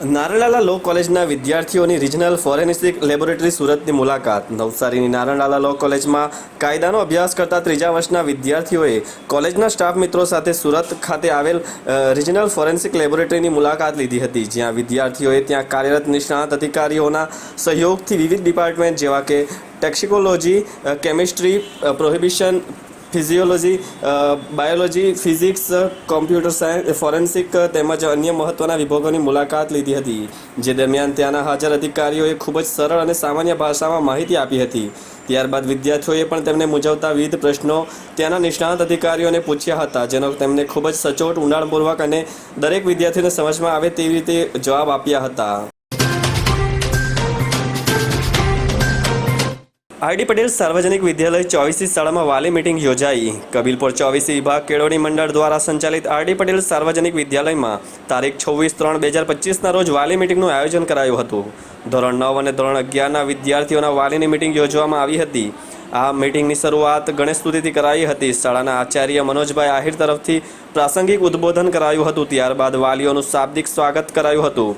નારણલાલા લો કોલેજના વિદ્યાર્થીઓની regional forensic laboratory સુરતની મુલાકાત. નવસારીની નારણલાલા લો કોલેજમાં કાયદાનો અભ્યાસ કરતા ત્રીજા વર્ષના વિદ્યાર્થીઓએ કોલેજના સ્ટાફ મિત્રો સાથે સુરત ખાતે આવેલ રિજનલ ફોરેન્સિક લેબોરેટરીની મુલાકાત લીધી હતી, જ્યાં વિદ્યાર્થીઓએ ત્યાં કાર્યરત નિષ્ણાત અધિકારીઓના સહયોગથી વિવિધ ડિપાર્ટમેન્ટ જેવા કે toxicology chemistry prohibition physiology biology, physics, computer science, forensic, તેમજ અન્ય મહત્ત્વના વિભાગોની મુલાકાત લીધી હતી, જે દરમિયાન ત્યાંના હાજર અધિકારીઓએ ખૂબ જ સરળ અને સામાન્ય ભાષામાં માહિતી આપી હતી. ત્યારબાદ વિદ્યાર્થીઓએ પણ તેમને મૂંઝવતા વિવિધ પ્રશ્નો ત્યાંના નિષ્ણાંત અધિકારીઓને પૂછ્યા હતા, જેનો તેમને ખૂબ જ સચોટ, ઊંડાણપૂર્વક અને દરેક વિદ્યાર્થીને સમજમાં આવે તેવી રીતે જવાબ આપ્યા હતા. આરડી પટેલ સાર્વજનિક વિદ્યાલય ચોવીસી શાળામાં વાલી મિટિંગ યોજાઈ. કબીલપુર ચોવીસી વિભાગ કેળવણી મંડળ દ્વારા સંચાલિત આરડી પટેલ સાર્વજનિક વિદ્યાલયમાં તારીખ છવ્વીસ ત્રણ બે હજાર પચીસના રોજ વાલી મિટિંગનું આયોજન કરાયું હતું. ધોરણ નવ અને ધોરણ અગિયારના વિદ્યાર્થીઓના વાલીની મિટિંગ યોજવામાં આવી હતી. આ મિટિંગની શરૂઆત ગણેશ સ્તુતિથી કરાઈ હતી. શાળાના આચાર્ય મનોજભાઈ આહિર તરફથી પ્રાસંગિક ઉદ્બોધન કરાયું હતું. ત્યારબાદ વાલીઓનું શાબ્દિક સ્વાગત કરાયું હતું.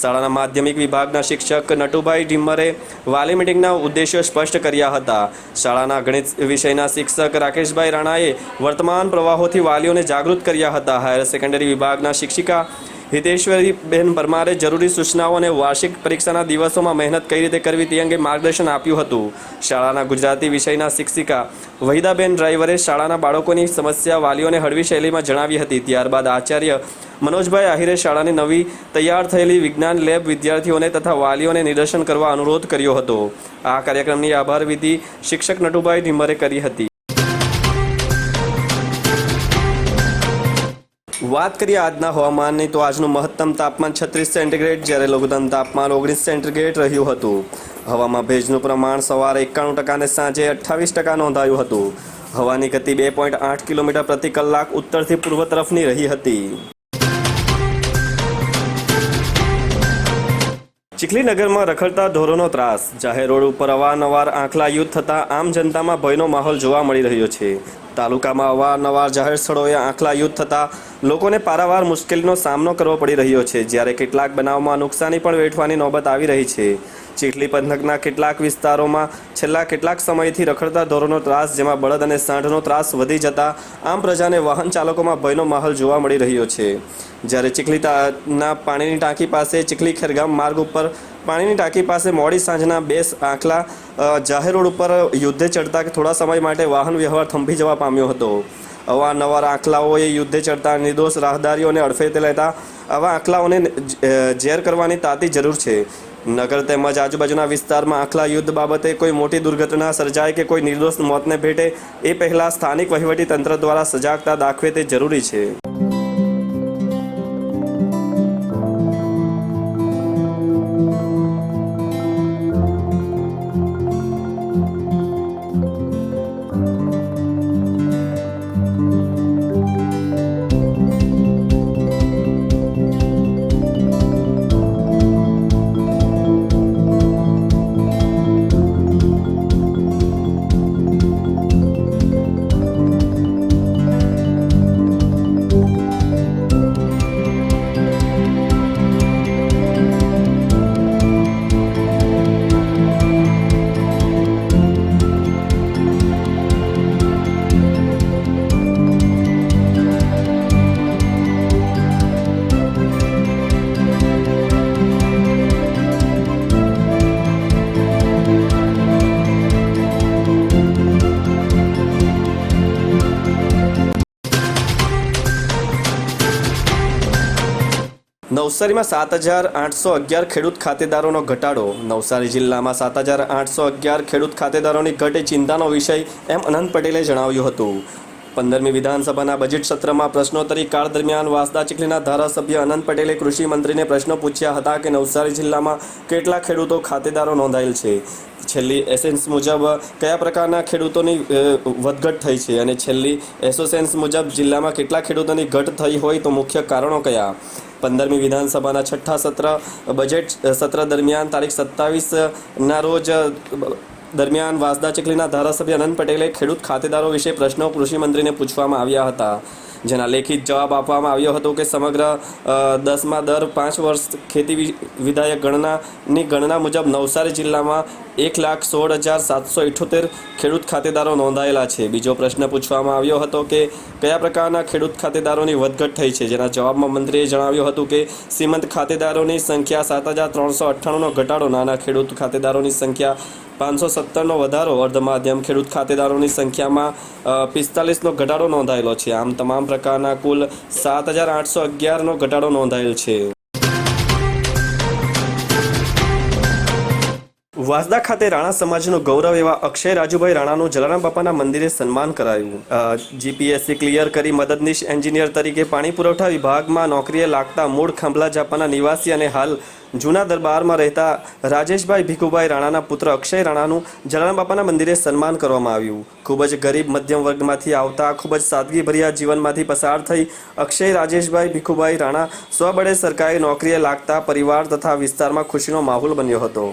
શાળાના માધ્યમિક વિભાગના શિક્ષક નટુભાઈ ઢીમ્મરે વાલી મિટિંગના ઉદ્દેશ્યો સ્પષ્ટ કર્યા હતા. શાળાના ગણિત વિષયના શિક્ષક રાકેશભાઈ રાણાએ વર્તમાન પ્રવાહોથી વાલીઓને જાગૃત કર્યા હતા. હાયર સેકન્ડરી વિભાગના શિક્ષિકા હિતેશ્વરીબેન પરમારે જરૂરી સૂચનાઓ અને વાર્ષિક પરીક્ષાના દિવસોમાં મહેનત કઈ રીતે કરવી તે અંગે માર્ગદર્શન આપ્યું હતું. શાળાના ગુજરાતી વિષયના શિક્ષિકા વહીદાબેન ડ્રાઈવરે શાળાના બાળકોની સમસ્યા વાલીઓને હળવી શૈલીમાં જણાવી હતી. ત્યારબાદ આચાર્ય મનોજભાઈ આહિરે શાળાની નવી તૈયાર થયેલી વિજ્ઞાન લેબ વિદ્યાર્થીઓને તથા વાલીઓને નિદર્શન કરવા અનુરોધ કર્યો હતો. આ કાર્યક્રમની આભાર વિધિ શિક્ષક નટુભાઈ ધીમરે કરી હતી. વાત કરીએ આજના હવામાનની, તો આજનું મહત્તમ તાપમાન છત્રીસ સેન્ટીગ્રેડ, જ્યારે લઘુત્તમ તાપમાન ઓગણીસ સેન્ટીગ્રેડ રહ્યું હતું. હવામાં ભેજનું પ્રમાણ સવારે એકાણું ટકાને સાંજે અઠ્ઠાવીસ ટકા નોંધાયું હતું. હવાની ગતિ બે પોઈન્ટ આઠ કિલોમીટર પ્રતિ કલાક ઉત્તરથી પૂર્વ તરફની રહી હતી. ચીખલીનગરમાં રખડતા ઢોરોનો ત્રાસ. જાહેર રોડ ઉપર અવારનવાર આંખલા યુદ્ધ થતાં આમ જનતામાં ભયનો માહોલ જોવા મળી રહ્યો છે. તાલુકામાં અવારનવાર જાહેર સ્થળોએ આંખલા યુદ્ધ થતાં લોકોને પારાવાર મુશ્કેલીનો સામનો કરવો પડી રહ્યો છે. જ્યારે કેટલાક બનાવમાં નુકસાની પણ વેઠવાની નોબત આવી રહી છે. ચીખલી પંથકના કેટલાક વિસ્તારોમાં છેલ્લા કેટલાક સમયથી રખડતા ઢોરોનો ત્રાસ, જેમાં બળદ અને સાંઢનો ત્રાસ વધી જતા આમ પ્રજાને વાહન ચાલકોમાં ભયનો માહોલ જોવા મળી રહ્યો છે. જ્યારે ચીખલી તા- પાણીની ટાંકી પાસે ચીખલી ખેરગામ માર્ગ ઉપર પાણીની ટાંકી પાસે મોડી સાંજના બે આંખલા જાહેર રોડ ઉપર યુદ્ધે ચડતા થોડા સમય માટે વાહન વ્યવહાર થંભી જવા પામ્યો હતો. અવારનવાર આંખલાઓએ યુદ્ધે ચડતા નિર્દોષ રાહદારીઓને અડફેતે લેતા આવા આંખલાઓને ઝેર કરવાની તાતી જરૂર છે. નગર તેમજ આજુબાજુના વિસ્તારમાં આંખલા યુદ્ધ બાબતે કોઈ મોટી દુર્ઘટના સર્જાય કે કોઈ નિર્દોષ મોતને ભેટે એ પહેલાં સ્થાનિક વહીવટી તંત્ર દ્વારા સજાગતા દાખવે તે જરૂરી છે. નવસારીમાં સાત હજાર આઠસો અગિયાર ખેડૂત ખાતેદારોનો ઘટાડો. નવસારી જિલ્લામાં સાત હજાર આઠસો અગિયાર ખેડૂત ખાતેદારોની ઘટે ચિંતાનો વિષય એમ અનંત પટેલે જણાવ્યું હતું. પંદરમી વિધાનસભાના બજેટ સત્રમાં પ્રશ્નોત્તરી કાળ દરમિયાન વાસદા ચીખલીના ધારાસભ્ય અનંત પટેલે કૃષિ મંત્રીને પ્રશ્નો પૂછ્યા હતા કે નવસારી જિલ્લામાં કેટલા ખેડૂતો ખાતેદારો નોંધાયેલ છે? છેલ્લી એસેન્સ મુજબ કયા પ્રકારના ખેડૂતોની વધઘટ થઈ છે અને છેલ્લી એસોસેન્સ મુજબ જિલ્લામાં કેટલા ખેડૂતોની ઘટ થઈ હોય તો મુખ્ય કારણો કયા? પંદરમી વિધાનસભાના છઠ્ઠા સત્ર, બજેટ સત્ર દરમિયાન તારીખ સત્તાવીસના રોજ દરમિયાન વાસદા ચકલીના ધારાસભ્ય અનંત પટેલે ખેડૂત ખાતેદારો વિશે પ્રશ્નો કૃષિમંત્રીને પૂછવામાં આવ્યા હતા. જેના લેખિત જવાબ આપવામાં આવ્યો હતો કે સમગ્ર દસમાં દર પાંચ વર્ષ ખેતી વિધાયક ગણનાની ગણના મુજબ નવસારી જિલ્લામાં એક લાખ સોળ હજાર સાતસો ઇઠોતેર ખેડૂત ખાતેદારો નોંધાયેલા છે. બીજો પ્રશ્ન પૂછવામાં આવ્યો હતો કે કયા પ્રકારના ખેડૂત ખાતેદારોની વધઘટ થઈ છે? જેના જવાબમાં મંત્રીએ જણાવ્યું હતું કે સીમંત ખાતેદારોની સંખ્યા સાત હજાર ત્રણસો અઠ્ઠાણુંનો ઘટાડો, નાના ખેડૂત ખાતેદારોની સંખ્યા પાંચસો સત્તરનો વધારો, અર્ધમાધ્યમ ખેડૂત ખાતેદારોની સંખ્યામાં પિસ્તાલીસનો ઘટાડો નોંધાયેલો છે. આમ તમામ પ્રકારના કુલ સાત હજાર આઠસો અગિયારનો ઘટાડો નોંધાયેલ છે. વાસદા ખાતે રાણા સમાજનો ગૌરવ એવા અક્ષય રાજુભાઈ રાણાનું જલારામ બાપાના મંદિરે સન્માન કરાયું. જીપીએસસી ક્લિયર કરી મદદનીશ એન્જિનિયર તરીકે પાણી પુરવઠા વિભાગમાં નોકરીએ લાગતા મૂળ ખંભલા જાપાના નિવાસી અને હાલ જૂના દરબારમાં રહેતા રાજેશભાઈ ભીખુભાઈ રાણાના પુત્ર અક્ષય રાણાનું જલારામ બાપાના મંદિરે સન્માન કરવામાં આવ્યું. ખૂબ જ ગરીબ મધ્યમ વર્ગમાંથી આવતા, ખૂબ જ સાદગીભર્યા જીવનમાંથી પસાર થઈ અક્ષય, રાજેશભાઈ ભીખુભાઈ રાણા સ્વબળે સરકારી નોકરીએ લાગતા પરિવાર તથા વિસ્તારમાં ખુશીનો માહોલ બન્યો હતો.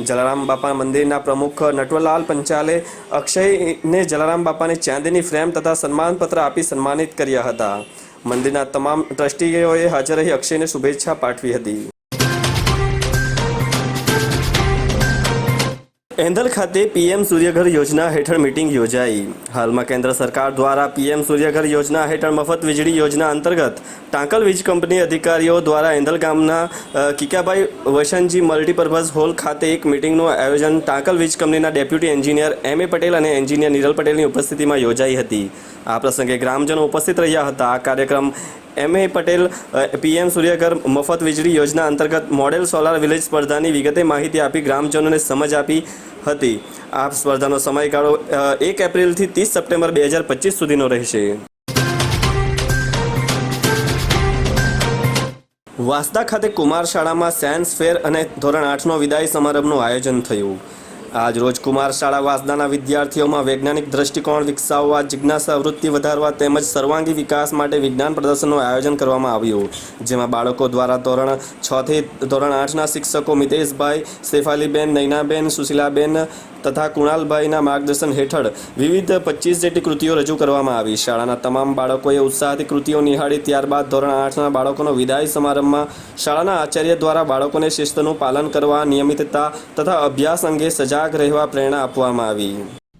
જલારામ બાપા મંદિરના પ્રમુખ નટવરલાલ પંચાલે અક્ષયને જલારામ બાપાને ચાંદીની ફ્રેમ તથા સન્માનપત્ર આપી સન્માનિત કર્યા હતા. મંદિરના તમામ ટ્રસ્ટીઓએ હાજર રહી અક્ષયને શુભેચ્છા પાઠવી હતી. એંધલ ખાતે પીએમ સૂર્યઘર યોજના હેઠળ મીટિંગ યોજાઈ. હાલમાં કેન્દ્ર સરકાર દ્વારા પીએમ સૂર્યઘર યોજના હેઠળ મફત વીજળી યોજના અંતર્ગત ટાંકલ વીજ કંપની અધિકારીઓ દ્વારા એંધલ ગામના કિકાભાઈ વસનજી મલ્ટીપર્પઝ હોલ ખાતે એક મીટિંગનું આયોજન ટાંકલ વીજ કંપનીના deputy engineer M. A. Patel અને એન્જિનિયર નિરલ પટેલની ઉપસ્થિતિમાં યોજાઈ હતી. આ પ્રસંગે ગ્રામજનો ઉપસ્થિત રહ્યા હતા. આ કાર્યક્રમ એમ એ પટેલ પીએમ સૂર્યઘર મફત વીજળી યોજના અંતર્ગત મોડેલ સોલાર વિલેજ સ્પર્ધાની વિગતે માહિતી આપી ગ્રામજનોને સમજ આપી હતી. આ સ્પર્ધાનો સમયગાળો એક એપ્રિલથી ત્રીસ સપ્ટેમ્બર બે હજાર પચીસ સુધીનો રહેશે. વાસદા ખાતે કુમાર શાળામાં સાયન્સ ફેર અને ધોરણ આઠનો વિદાય સમારંભનું આયોજન થયું. આજ રોજ કુમાર શાળા વાસદાના વિદ્યાર્થીઓમાં વૈજ્ઞાનિક દ્રષ્ટિકોણ વિકસાવવા, જિજ્ઞાસા વૃત્તિ વધારવા તેમજ સર્વાંગી વિકાસ માટે વિજ્ઞાન પ્રદર્શનનું આયોજન કરવામાં આવ્યું. જેમાં બાળકો દ્વારા ધોરણ છથી ધોરણ આઠના શિક્ષકો મિતેશભાઈ, શેફાલીબેન, નૈનાબેન, સુશીલાબેન તથા કુણાલભાઈના માર્ગદર્શન હેઠળ વિવિધ પચીસ જેટલી કૃતિઓ રજૂ કરવામાં આવી. શાળાના તમામ બાળકોએ ઉત્સાહથી કૃતિઓ નિહાળી ત્યારબાદ ધોરણ આઠના બાળકોનો વિદાય સમારંભમાં શાળાના આચાર્ય દ્વારા બાળકોને શિસ્તનું પાલન કરવા, નિયમિતતા તથા અભ્યાસ અંગે સજાગ રહેવા પ્રેરણા આપવામાં આવી.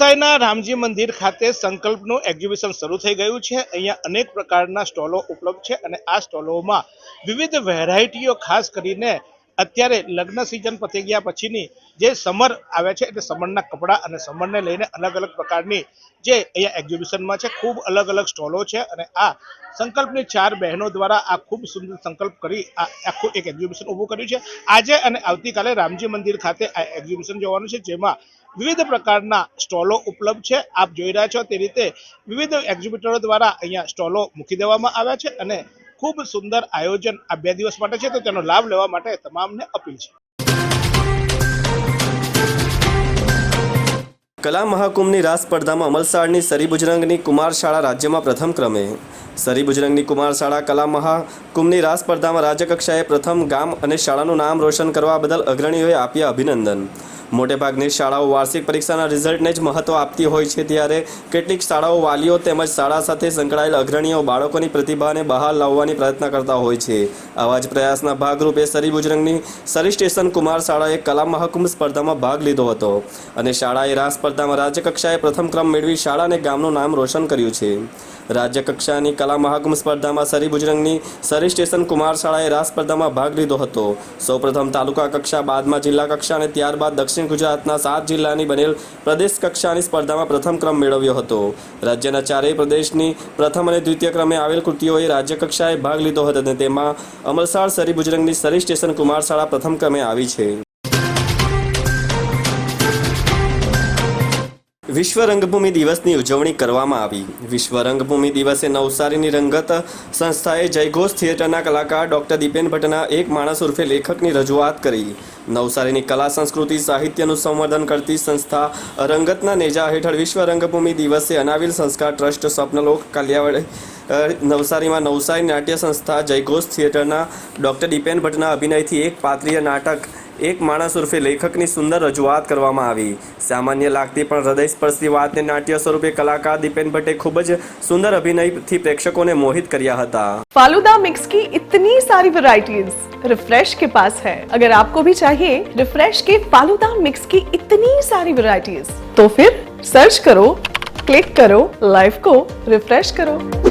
વસાઈના રામજી મંદિર ખાતે સંકલ્પનું એક્ઝિબિશન શરૂ થઈ ગયું છે. અહીંયા અનેક પ્રકારના સ્ટોલો ઉપલબ્ધ છે અને આ સ્ટોલોમાં વિવિધ વેરાયટીઓ ખાસ કરીને અત્યારે લગ્ન સિઝન પતી ગયા પછીની જે સમર આવે છે એટલે સમરના કપડાં અને સમરને લઈને અલગ અલગ પ્રકારની જે અહીંયા એક્ઝિબિશનમાં છે ખૂબ અલગ અલગ સ્ટોલો છે અને આ સંકલ્પની ચાર બહેનો દ્વારા આ ખૂબ સુંદર સંકલ્પ કરી આ આખું એક એક્ઝિબિશન ઊભું કર્યું છે. આજે અને આવતીકાલે રામજી મંદિર ખાતે આ એક્ઝિબિશન જોવાનું છે જેમાં વિવિધ પ્રકારના સ્ટોલો ઉપલબ્ધ છે. આપ જોઈ રહ્યા છો તે રીતે વિવિધ એક્ઝિબિટરો દ્વારા અહીંયા સ્ટોલો મૂકી દેવામાં આવ્યા છે અને ખૂબ સુંદર આયોજન આ બે દિવસ માટે છે. તો તેનો લાભ લેવા માટે તમામને અપીલ છે. કલા મહાકુંભની રાસ સ્પર્ધામાં અમલસાડની સરી બુજરંગની કુમાર શાળા રાજ્યમાં પ્રથમ ક્રમે. સરી બુજરંગની કુમાર શાળા કલા મહાકુંભની રાસ સ્પર્ધામાં રાજ્યકક્ષાએ પ્રથમ ગામ અને શાળાનું નામ રોશન કરવા બદલ અગ્રણીઓએ આપ્યા અભિનંદન. મોટેભાગની શાળાઓ વાર્ષિક પરીક્ષાના રિઝલ્ટને જ મહત્ત્વ આપતી હોય છે ત્યારે કેટલીક શાળાઓ વાલીઓ તેમજ શાળા સાથે સંકળાયેલ અગ્રણીઓ બાળકોની પ્રતિભાને બહાર લાવવાની પ્રયત્ન કરતા હોય છે. આવા જ પ્રયાસના ભાગરૂપે સરી બુજરંગની સરી સ્ટેશન કુમાર શાળાએ કલા મહાકુંભ સ્પર્ધામાં ભાગ લીધો હતો અને શાળાએ રાસ સ્પર્ધામાં રાજ્યકક્ષાએ પ્રથમ ક્રમ મેળવી શાળાને ગામનું નામ રોશન કર્યું છે. રાજ્ય કક્ષાની કલા મહાકુંભ સ્પર્ધામાં સરી બુજરંગની સરી સ્ટેશન કુમાર શાળાએ રાસ સ્પર્ધામાં ભાગ લીધો હતો. સૌપ્રથમ તાલુકા કક્ષા, બાદમાં જિલ્લા કક્ષા અને ત્યારબાદ દક્ષિણ ગુજરાતના સાત જિલ્લાની બનેલ પ્રદેશ કક્ષાની સ્પર્ધામાં પ્રથમ ક્રમ મેળવ્યો હતો. રાજ્યના ચારેય પ્રદેશની પ્રથમ અને દ્વિતીય ક્રમે આવેલ કૃતિઓએ રાજ્ય કક્ષાએ ભાગ લીધો હતો અને તેમાં અમલસાડ સરી બુજરંગની સરી સ્ટેશન કુમાર શાળા પ્રથમ ક્રમે આવી છે. વિશ્વ રંગભૂમિ દિવસની ઉજવણી કરવામાં આવી. વિશ્વ રંગભૂમિ દિવસે નવસારીની રંગત સંસ્થાએ જયઘોષ થિયેટરના કલાકાર ડૉક્ટર દીપેન ભટ્ટના એક માણસ ઉર્ફે લેખકની રજૂઆત કરી. નવસારીની કલા, સંસ્કૃતિ, સાહિત્યનું સંવર્ધન કરતી સંસ્થા રંગતના નેજા હેઠળ વિશ્વ રંગભૂમિ દિવસે અનાવિલ સંસ્કાર ટ્રસ્ટ, સ્વપ્નલોક, કાલિયાવાડ નવસારીમાં નવસારી નાટ્ય સંસ્થા જયઘોષ થિયેટરના ડૉક્ટર દીપેન ભટ્ટના અભિનયથી એક પાત્રીય નાટક એક માણસ ઉર્ફે લેખકની સુંદર રજૂઆત કરવામાં આવી સામાન્ય લાગતી પણ હૃદયસ્પર્શી વાતને નાટ્ય સ્વરૂપે કલાકાર દીપેન ભટ્ટે ખૂબ જ સુંદર અભિનયથી પ્રેક્ષકોને મોહિત કર્યા હતા फालूदा मिक्स की इतनी सारी वैरायटीज रिफ्रेश के पास है अगर आपको भी चाहिए रिफ्रेश के फालूदा मिक्स की इतनी सारी वैरायटीज तो फिर सर्च करो क्लिक करो लाइफ को रिफ्रेश करो